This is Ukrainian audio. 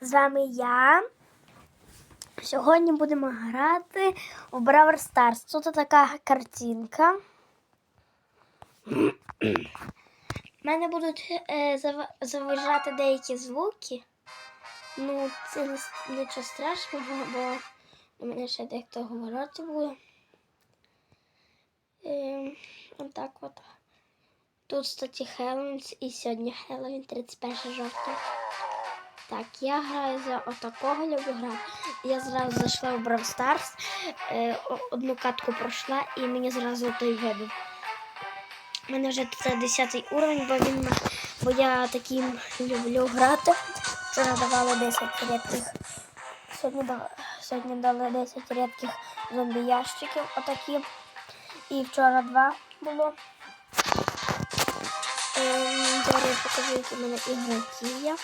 З вами я. Сьогодні будемо грати в Brawl Stars. Тут така картинка. У мене будуть е, зав- заважати деякі звуки. Ну, це нічого страшного, бо у мене ще дехто говорити буде. Е, отак от. Тут, кстати, Хеллоуін і сьогодні Хеллоуін, 31 жовтня. Так, я граю за отакого люблю грати. Я зразу зайшла в Brawl Stars, е, одну катку пройшла і мені зразу той вибив. У мене вже тут 10 уровень, бо він бо я таким люблю грати. Вчора давали 10 рідких. Сьогодні, дав- сьогодні дали 10 рідких зомбі-ящиків отакі. І вчора два було. Ем, Зараз покажу, які в мене ігроки є.